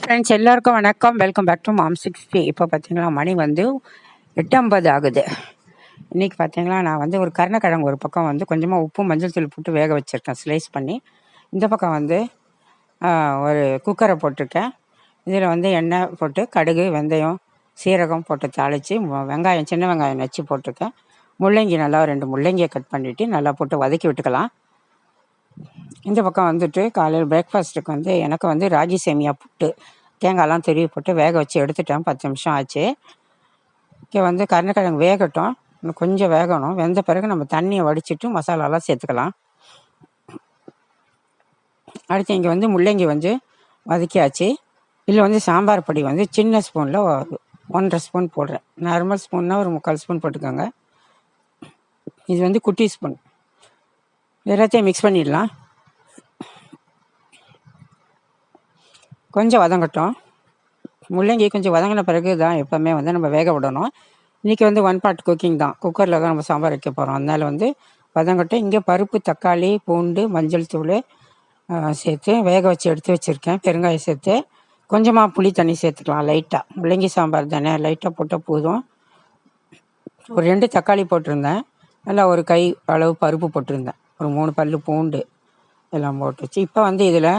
Friends எல்லாருக்கும் வணக்கம். Welcome back to mom sixty இப்போ பார்த்தீங்களா மணி வந்து எட்டு ஐம்பது ஆகுது. இன்றைக்கி பார்த்தீங்களா நான் வந்து ஒரு கருணக்கிழங்கு ஒரு பக்கம் வந்து கொஞ்சமாக உப்பு மஞ்சள் தூள் போட்டு வேக வச்சுருக்கேன். ஸ்லைஸ் பண்ணி. இந்த பக்கம் வந்து ஒரு குக்கரை போட்டிருக்கேன். இதில் வந்து எண்ணெய் போட்டு கடுகு வெந்தயம் சீரகம் போட்டு தாளித்து வெங்காயம் சின்ன வெங்காயம் நச்சு போட்டிருக்கேன். முள்ளங்கி நல்லா ரெண்டு முள்ளங்கியை கட் பண்ணிவிட்டு நல்லா போட்டு வதக்கி விட்டுக்கலாம். இந்த பக்கம் வந்துட்டு காலையில் பிரேக்ஃபாஸ்ட்டுக்கு வந்து எனக்கு வந்து ராகி சேமியா புட்டு தேங்காய்லாம் துருவி போட்டு வேக வச்சு எடுத்துட்டேன். பத்து நிமிஷம் ஆச்சு. இங்கே வந்து கருணக்கிழங்கு வேகட்டும். இன்னும் கொஞ்சம் வேகணும். வெந்த பிறகு நம்ம தண்ணியை வடிச்சிட்டு மசாலாலாம் சேர்த்துக்கலாம். அடுத்து இங்கே வந்து முள்ளங்கி வந்து வதக்கியாச்சு. இதில் வந்து சாம்பார் பொடி வந்து சின்ன ஸ்பூனில் ஒன்றரை ஸ்பூன் போடுறேன். நார்மல் ஸ்பூன்னா ஒரு முக்கால் ஸ்பூன் போட்டுக்கோங்க. இது வந்து குட்டி ஸ்பூன் எல்லாத்தையும் மிக்ஸ் பண்ணிடலாம். கொஞ்சம் வதங்கட்டும். முள்ளங்கி கொஞ்சம் வதங்கின பிறகு தான் எப்போவுமே வந்து நம்ம வேக விடணும். இன்றைக்கி வந்து ஒன் பார்ட் குக்கிங் தான். குக்கரில் தான் நம்ம சாம்பார் வைக்க போகிறோம் அதனால வந்து வதங்கட்டும். இங்கே பருப்பு தக்காளி பூண்டு மஞ்சள் தூள் சேர்த்து வேக வச்சு எடுத்து வச்சுருக்கேன். பெருங்காயம் சேர்த்து. கொஞ்சமாக புளி தண்ணி சேர்த்துக்கலாம். லைட்டாக முள்ளங்கி சாம்பார் தானே. லைட்டாக போட்டால் போதும். ஒரு ரெண்டு தக்காளி போட்டிருந்தேன். நல்லா ஒரு கை அளவு பருப்பு போட்டிருந்தேன். ஒரு மூணு பல் பூண்டு எல்லாம் போட்டு வச்சு இப்போ வந்து இதில்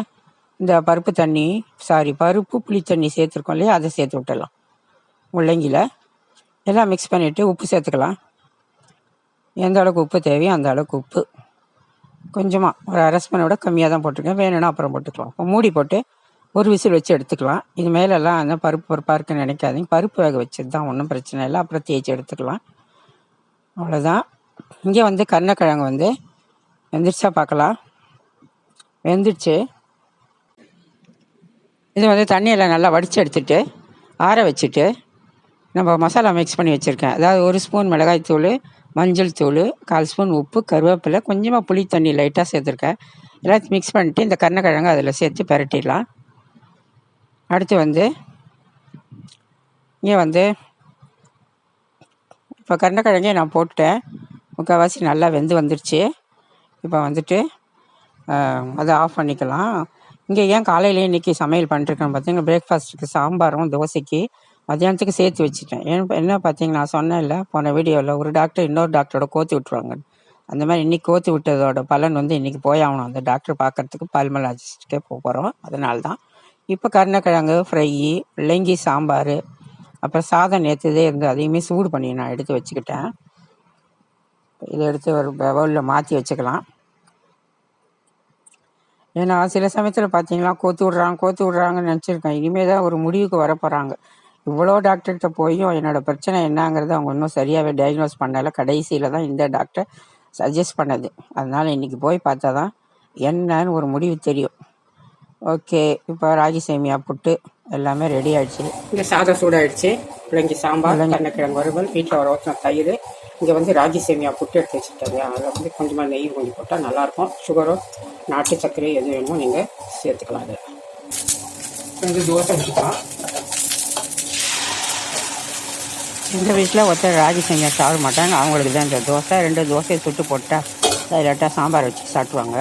இந்த பருப்பு தண்ணி சாரி பருப்பு புளி தண்ணி சேர்த்துருக்கோம் இல்லையா? அதை சேர்த்து விட்டுடலாம். முள்ளங்கியில் எல்லாம் மிக்ஸ் பண்ணிவிட்டு உப்பு சேர்த்துக்கலாம். எந்த அளவுக்கு உப்பு தேவையோ அந்த அளவுக்கு உப்பு. கொஞ்சமாக ஒரு அரை ஸ்பூனை விட கம்மியாக தான் போட்டிருக்கேன். வேணும்னா அப்புறம் போட்டுக்கலாம். இப்போ மூடி போட்டு ஒரு விசில் வச்சு எடுத்துக்கலாம். இது மேலெல்லாம் அந்த பருப்பு பருப்பாக இருக்குன்னு நினைக்காதீங்க. பருப்பு வேக வச்சது தான் ஒன்றும் பிரச்சனை இல்லை. அப்புறம் தேய்ச்சி எடுத்துக்கலாம். அவ்வளோதான் இங்கே வந்து கருணக்கிழங்கு வந்து வெந்துருச்சா பார்க்கலாம். வெந்துடுச்சு. இது வந்து தண்ணியில் நல்லா வடித்து எடுத்துட்டு ஆற வச்சுட்டு நம்ம மசாலா மிக்ஸ் பண்ணி வச்சுருக்கேன். அதாவது ஒரு ஸ்பூன் மிளகாய் தூள் மஞ்சள் தூள் கால் ஸ்பூன் உப்பு கருவேப்பிலை கொஞ்சமாக புளி தண்ணி லைட்டாக சேர்த்துருக்கேன். எல்லாத்தையும் மிக்ஸ் பண்ணிட்டு இந்த கருணக்கிழங்கு அதில் சேர்த்து பிரட்டிடலாம். அடுத்து வந்து இங்கே வந்து இப்போ கருணக்கிழங்கே நான் போட்டுட்டேன். முக்கால்வாசி நல்லா வெந்து வந்துருச்சு. இப்போ வந்துட்டு அதை ஆஃப் பண்ணிக்கலாம். இங்கே ஏன் காலையிலேயே இன்றைக்கி சமையல் பண்ணிருக்கேன் பார்த்தீங்கன்னா பிரேக்ஃபாஸ்ட்டுக்கு சாம்பாரும் தோசைக்கு மத்தியானத்துக்கு சேர்த்து வச்சுட்டேன். ஏன் என்ன பார்த்தீங்கன்னா நான் இல்லை போன வீடியோவில் ஒரு டாக்டர் இன்னொரு டாக்டரோட கோத்து விட்ருவாங்க அந்த மாதிரி இன்றைக்கி கோத்து விட்டதோட பலன் வந்து இன்றைக்கி போயாகணும் அந்த டாக்டர் பார்க்கறதுக்கு பல்மலாஜிஸ்ட்டுக்கே போக போகிறோம் அதனால தான். இப்போ கருணக்கிழங்கு ஃப்ரை முள்ளங்கி சாம்பார் அப்புறம் சாதம் நேற்றுதே இருந்து அதையுமே சூடு பண்ணி நான் எடுத்து வச்சுக்கிட்டேன். இதை எடுத்து ஒரு பவுலில் மாற்றி வச்சுக்கலாம். ஏன்னா சில சமயத்தில் பார்த்தீங்கன்னா கோத்து விட்றாங்க கோத்து விட்றாங்கன்னு நினச்சிருக்கேன். இனிமேல் தான் ஒரு முடிவுக்கு வர போகிறாங்க இவ்வளோ டாக்டர்கிட்ட போயும் என்னோடய பிரச்சனை என்னங்கிறது அவங்க இன்னும் சரியாகவே டயக்னோஸ் பண்ணலை. கடைசியில் தான் இந்த டாக்டர் சஜஸ்ட் பண்ணது. அதனால் இன்றைக்கி போய் பார்த்தா தான் என்னன்னு ஒரு முடிவு தெரியும். ஓகே இப்போ ராகி சேமியா புட்டு எல்லாமே ரெடி ஆயிடுச்சு. இங்கே சாதம் சூடாயிடுச்சு. பிள்ளைங்க சாம்பார் கருணக்கிழங்கு வறுவல் வீட்டில் ஒரு ஒருத்தன் தயிர். இங்கே வந்து ராகி சேமியா புட்டு எடுத்து வச்சுட்டாங்க அதில் வந்து கொஞ்சமாக நெய் கொஞ்சம் போட்டால் நல்லாயிருக்கும். சுகரோ நாட்டு சர்க்கரை எது வேணுமோ நீங்கள் சேர்த்துக்கலாம் அதில் வந்து தோசை வச்சுக்கலாம். எங்கள் வீட்டில் ஒருத்தர் ராகி சேமியா சாப்பிட மாட்டாங்க. அவங்களுக்கு தான் இந்த தோசை. ரெண்டு தோசையை சுட்டு போட்டால் லைட்டாக சாம்பார் வச்சு சாப்பிடுவாங்க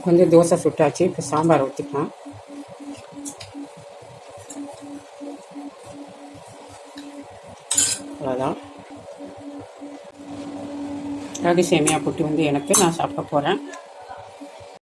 கொஞ்சம் தோசை சுட்டாச்சு இப்போ சாம்பார் ஊற்றிக்கலாம் அவ்வளோதான் ரகு சேமியா புட்டு வந்து எனக்கு நான் சாப்பிட போகிறேன்